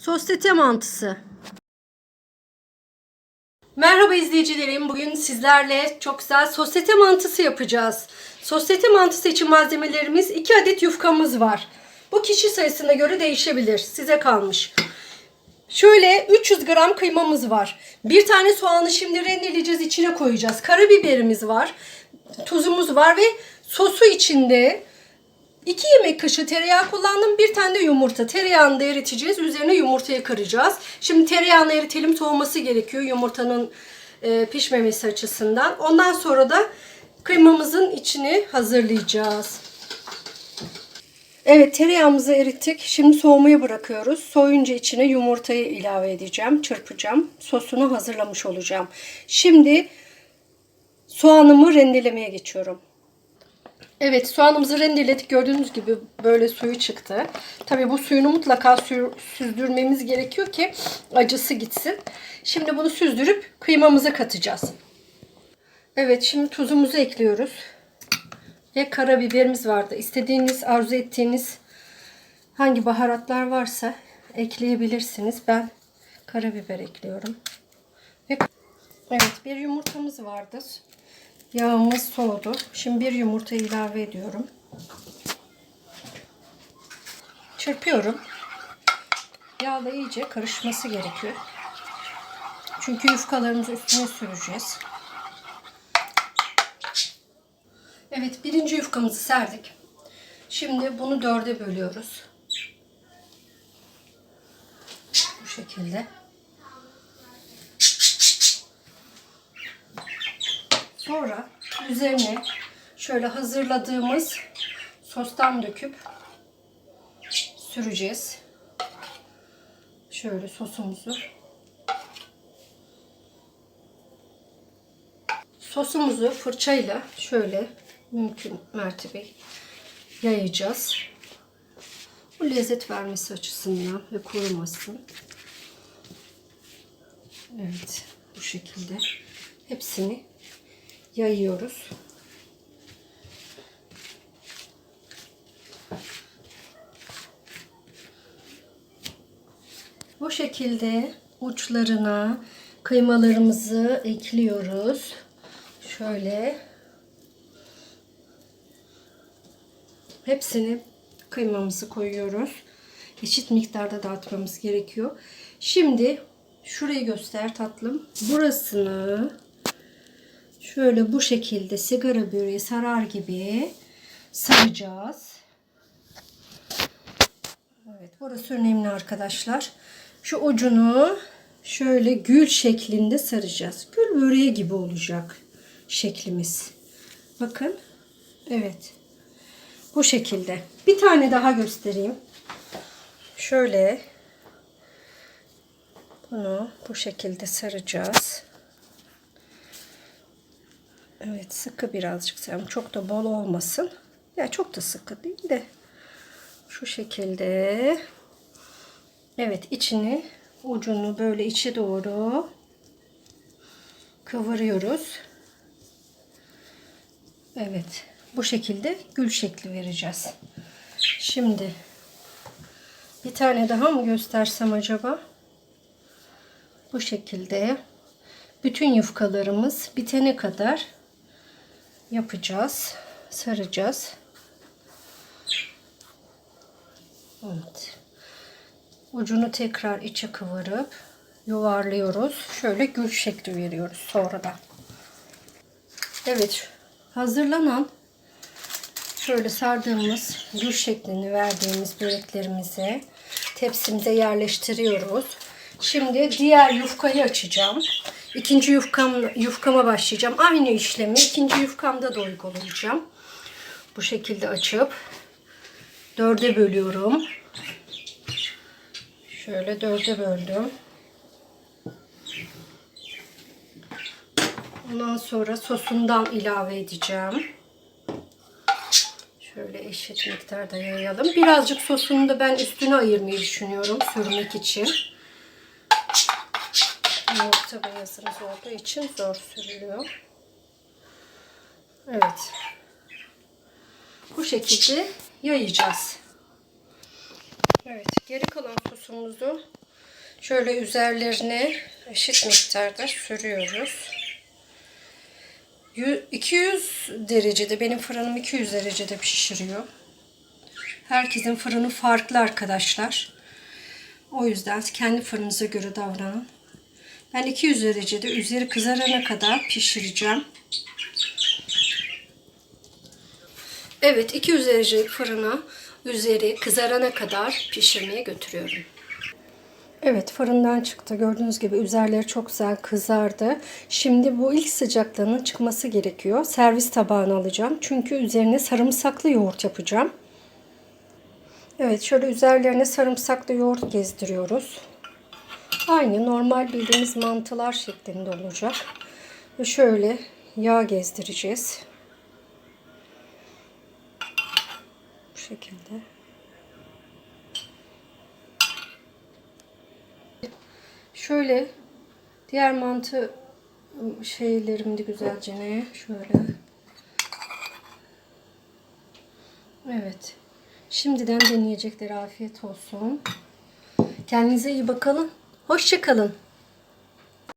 Sosyete mantısı. Merhaba izleyicilerim. Bugün sizlerle çok güzel sosyete mantısı yapacağız. Sosyete mantısı için malzemelerimiz 2 adet yufkamız var. Bu kişi sayısına göre değişebilir. Size kalmış. Şöyle 300 gram kıymamız var. Bir tane soğanı şimdi rendeleyeceğiz, içine koyacağız. Karabiberimiz var. Tuzumuz var ve sosu içinde 2 yemek kaşığı tereyağı kullandım. Bir tane de yumurta. Tereyağını da eriteceğiz. Üzerine yumurtayı kıracağız. Şimdi tereyağını eritelim. Soğuması gerekiyor yumurtanın e, pişmemesi açısından. Ondan sonra da kıymamızın içini hazırlayacağız. Evet tereyağımızı erittik. Şimdi soğumaya bırakıyoruz. Soğuyunca içine yumurtayı ilave edeceğim. Çırpacağım. Sosunu hazırlamış olacağım. Şimdi soğanımı rendelemeye geçiyorum. Evet soğanımızı rendeledik. Gördüğünüz gibi böyle suyu çıktı. Tabii bu suyunu mutlaka sü- süzdürmemiz gerekiyor ki acısı gitsin. Şimdi bunu süzdürüp kıymamıza katacağız. Evet şimdi tuzumuzu ekliyoruz. Ve karabiberimiz vardı. İstediğiniz, arzu ettiğiniz hangi baharatlar varsa ekleyebilirsiniz. Ben karabiber ekliyorum. Ve evet bir yumurtamız vardır. Yağımız soğudu. Şimdi bir yumurta ilave ediyorum. Çırpıyorum. Yağla iyice karışması gerekiyor. Çünkü yufkalarımızı üstüne süreceğiz. Evet birinci yufkamızı serdik. Şimdi bunu dörde bölüyoruz. Bu şekilde. Sonra üzerine şöyle hazırladığımız sostan döküp süreceğiz. Şöyle sosumuzu. Sosumuzu fırçayla şöyle mümkün mertebe yayacağız. Bu lezzet vermesi açısından ve korumasın. Evet bu şekilde hepsini yayıyoruz. Bu şekilde uçlarına kıymalarımızı ekliyoruz. Şöyle hepsini kıymamızı koyuyoruz. Eşit miktarda dağıtmamız gerekiyor. Şimdi şurayı göster tatlım. Burasını şöyle bu şekilde sigara böreği sarar gibi saracağız. Evet burası önemli arkadaşlar. Şu ucunu şöyle gül şeklinde saracağız. Gül böreği gibi olacak şeklimiz. Bakın. Evet. Bu şekilde. Bir tane daha göstereyim. Şöyle bunu bu şekilde saracağız. Evet sıkı birazcık saralım. Çok da bol olmasın. Ya çok da sıkı değil de şu şekilde. Evet içini ucunu böyle içe doğru kıvırıyoruz. Evet bu şekilde gül şekli vereceğiz. Şimdi bir tane daha mı göstersem acaba? Bu şekilde bütün yufkalarımız bitene kadar yapacağız. Saracağız. Evet. Ucunu tekrar içe kıvırıp yuvarlıyoruz. Şöyle gül şekli veriyoruz sonradan. Evet. Hazırlanan şöyle sardığımız gül şeklini verdiğimiz böreklerimizi tepsimize yerleştiriyoruz. Şimdi diğer yufkayı açacağım. İkinci yufkam, yufkama başlayacağım. Aynı işlemi ikinci yufkamda da uygulayacağım. Bu şekilde açıp dörde bölüyorum. Şöyle dörde böldüm. Ondan sonra sosundan ilave edeceğim. Şöyle eşit miktarda yayalım. Birazcık sosunu da ben üstüne ayırmayı düşünüyorum sürmek için. Yumurta beyazımız olduğu için zor sürülüyor. Evet. Bu şekilde yayacağız. Evet, geri kalan sosumuzu Şöyle üzerlerine eşit miktarda sürüyoruz. Yü- 200 derecede benim fırınım 200 derecede pişiriyor. Herkesin fırını farklı arkadaşlar. O yüzden kendi fırınıza göre davranın. Ben 200 derecede üzeri kızarana kadar pişireceğim. Evet 200 derece fırına üzeri kızarana kadar pişirmeye götürüyorum. Evet fırından çıktı. Gördüğünüz gibi üzerleri çok güzel kızardı. Şimdi bu ilk sıcaklığının çıkması gerekiyor. Servis tabağına alacağım. Çünkü üzerine sarımsaklı yoğurt yapacağım. Evet şöyle üzerlerine sarımsaklı yoğurt gezdiriyoruz. Aynı normal bildiğimiz mantılar şeklinde olacak. Ve şöyle yağ gezdireceğiz. Bu şekilde. Şöyle diğer mantı şeylerimi de güzelce ne şöyle. Evet. Şimdiden deneyecekler afiyet olsun. Kendinize iyi bakalım. Hoşça kalın.